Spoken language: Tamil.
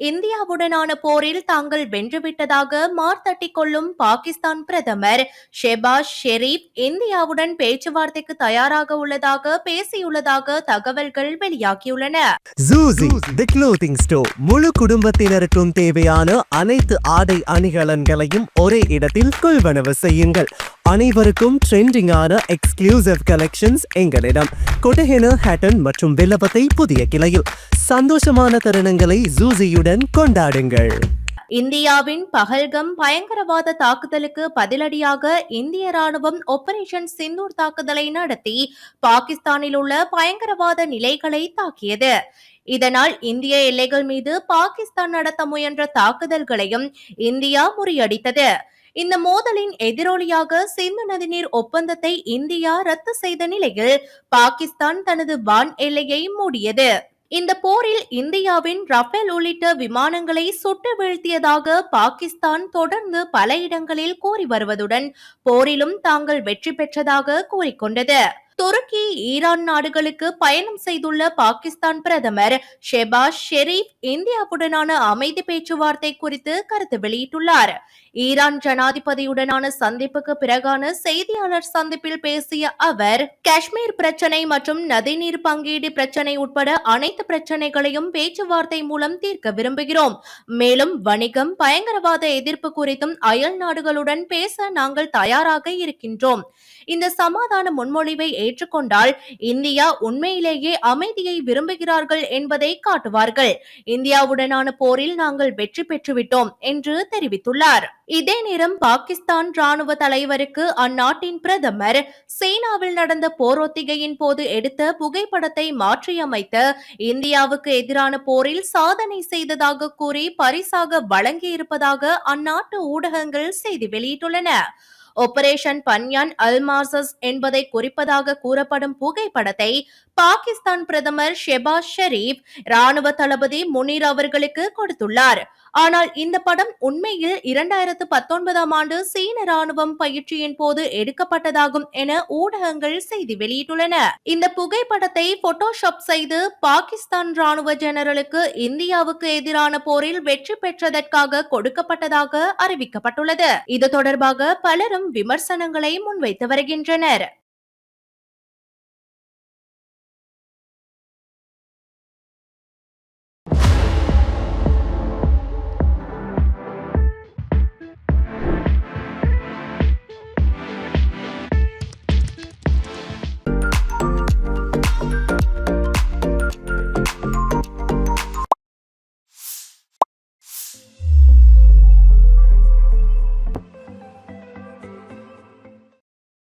இந்தியாவுடனான போரில் தாங்கள் வென்றுவிட்டதாக மார்த்தட்டிக் கொள்ளும் பாகிஸ்தான் பிரதமர் ஷெபாஸ் ஷெரீப் இந்தியாவுடன் பேச்சுவார்த்தைக்கு தயாராக உள்ளதாக பேசியுள்ளதாக தகவல்கள் வெளியாகியுள்ளன. தி ஸ்டோர் முழு குடும்பத்தினருக்கும் தேவையான அனைத்து ஆடை அணிகலன்களையும் ஒரே இடத்தில் கொள்வனவு செய்யுங்கள். அனைவருக்கும் ட்ரெண்டிங்கான எக்ஸ்க்ளூசிவ் கலெக்ஷன்ஸ் எங்களிடம். கொட்டஹென ஹேட்டன் மற்றும் வில்லபத்தை புதிய கிளையில். சந்தோஷமான தருணங்களை ஜூசியுடன் கொண்டாடுங்கள். இந்தியாவின் பகல்கம் பயங்கரவாத தாக்குதலுக்கு பதிலடியாக இந்திய ராணுவம் ஆபரேஷன் சிந்தூர் தாக்குதலை நடத்தி பாகிஸ்தானில் உள்ள பயங்கரவாத நிலைகளை தாக்கியது. இதனால் இந்திய எல்லைகள் மீது பாகிஸ்தான் நடத்த முயன்ற தாக்குதல்களையும் இந்தியா முறியடித்தது. இந்த மோதலின் எதிரொலியாக சிந்து நதிநீர் ஒப்பந்தத்தை இந்தியா ரத்து செய்த நிலையில் பாகிஸ்தான் தனது வான் எல்லையை மூடியது. இந்த போரில் இந்தியாவின் ரஃபேல் உள்ளிட்ட விமானங்களை சுட்டு வீழ்த்தியதாக பாகிஸ்தான் தொடர்ந்து பல இடங்களில் கூறி வருவதுடன் போரிலும் தாங்கள் வெற்றி பெற்றதாக கூறிக்கொண்டது. துருக்கி ஈரான் நாடுகளுக்கு பயணம் செய்துள்ள பாகிஸ்தான் பிரதமர் ஷெபாஸ் ஷெரீப் இந்தியாவுடனான அமைதி பேச்சுவார்த்தை குறித்து கருத்து வெளியிட்டுள்ளார். ஈரான் ஜனாதிபதியுடனான சந்திப்புக்கு பிறகான செய்தியாளர் சந்திப்பில் பேசிய அவர் காஷ்மீர் பிரச்சனை மற்றும் நதிநீர் பங்கீடு பிரச்சனை உட்பட அனைத்து பிரச்சனைகளையும் பேச்சுவார்த்தை மூலம் தீர்க்க விரும்புகிறோம். மேலும் வணிகம் பயங்கரவாத எதிர்ப்பு குறித்தும் அயல் நாடுகளுடன் பேச நாங்கள் தயாராக இருக்கின்றோம். இந்த சமாதான முன்மொழிவை ஏற்றுக்கொண்டால் இந்தியா உண்மையிலேயே அமைதியை விரும்புகிறார்கள் என்பதை காட்டுவார்கள். இந்தியாவுடனான போரில் நாங்கள் வெற்றி பெற்றுவிட்டோம் என்று தெரிவித்துள்ளார். இதே நேரம் பாகிஸ்தான் ராணுவ தலைவருக்கு அந்நாட்டின் பிரதமர் சீனாவில் நடந்த போரொத்திகையின் போது எடுத்த புகைப்படத்தை மாற்றியமைத்து இந்தியாவுக்கு எதிரான போரில் சாதனை செய்ததாக கூறி பரிசாக வழங்கியிருப்பதாக அந்நாட்டு ஊடகங்கள் செய்தி வெளியிட்டுள்ளன. ஆபரேஷன் பன்யான் அல்மாசஸ் என்பதை குறிப்பதாக கூறப்படும் புகைப்படத்தை பாகிஸ்தான் பிரதமர் ஷெபாஸ் ஷெரீப் ராணுவ தளபதி முனீர் அவர்களுக்கு கொடுத்துள்ளார். ஆனால் இந்த படம் உண்மையில் இரண்டாயிரத்து பத்தொன்பதாம் ஆண்டு சீன ராணுவம் பயிற்சியின் போது எடுக்கப்பட்டதாகும் என ஊடகங்கள் செய்தி வெளியிட்டுள்ளன. இந்த புகைப்படத்தை போட்டோஷாப் செய்து பாகிஸ்தான் ராணுவ ஜெனரலுக்கு இந்தியாவுக்கு எதிரான போரில் வெற்றி பெற்றதற்காக கொடுக்கப்பட்டதாக அறிவிக்கப்பட்டுள்ளது. இது தொடர்பாக பலரும் விமர்சனங்களை முன்வைத்து வருகின்றனர்.